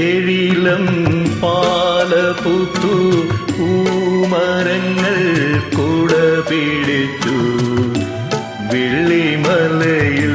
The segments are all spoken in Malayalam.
എഴിലം പാലപുത്തു പൂമരങ്ങൾ കൂട പിടിച്ചു വെള്ളിമലയിൽ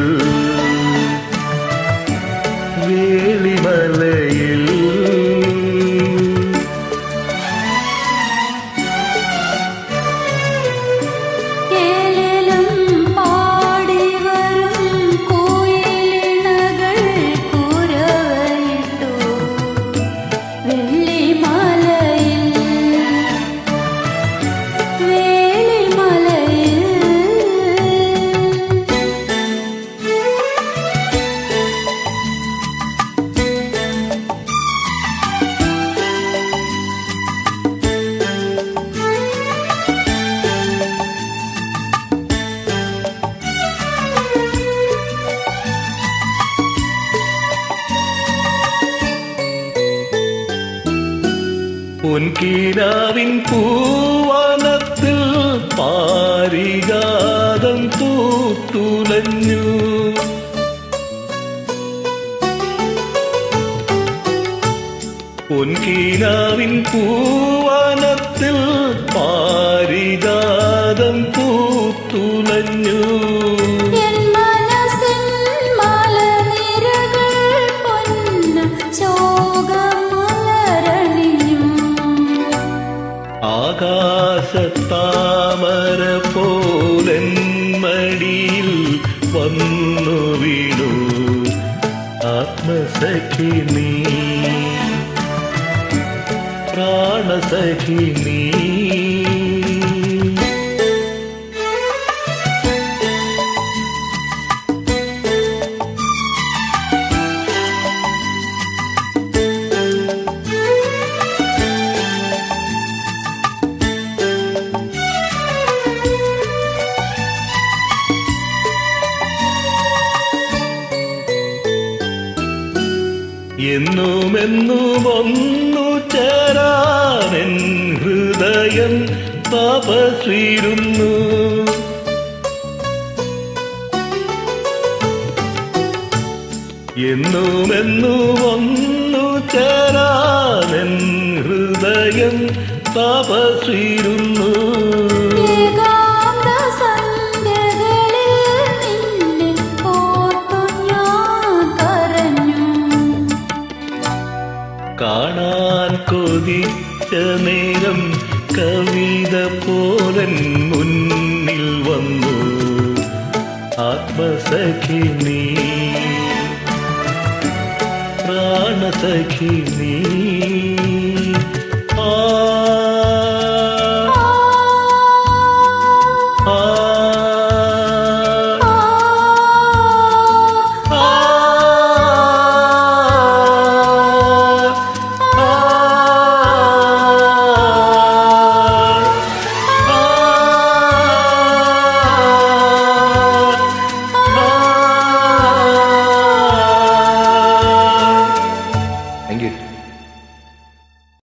പൊൻകീനാവിൻ പൂവനത്തിൽ പാരിജാതം തൂത്തുലഞ്ഞു. പൊൻകീനാവിൻ പൂവനത്തിൽ പാരിജാതം തൂത്തുലഞ്ഞു. ആത്മസഖി നീ എന്നുമെന്നും ഒന്നു ചേരാനെൻ ഹൃദയം തപസ്വീരുന്നു. എന്നുമെന്നും ഒന്നു ചേരാനെൻ ഹൃദയം തപസ്വിരുന്നു. കൊതിച്ച നേരം കവിത പോലൻ മുന്നിൽ വന്നു. ആത്മസഖി നീ നീ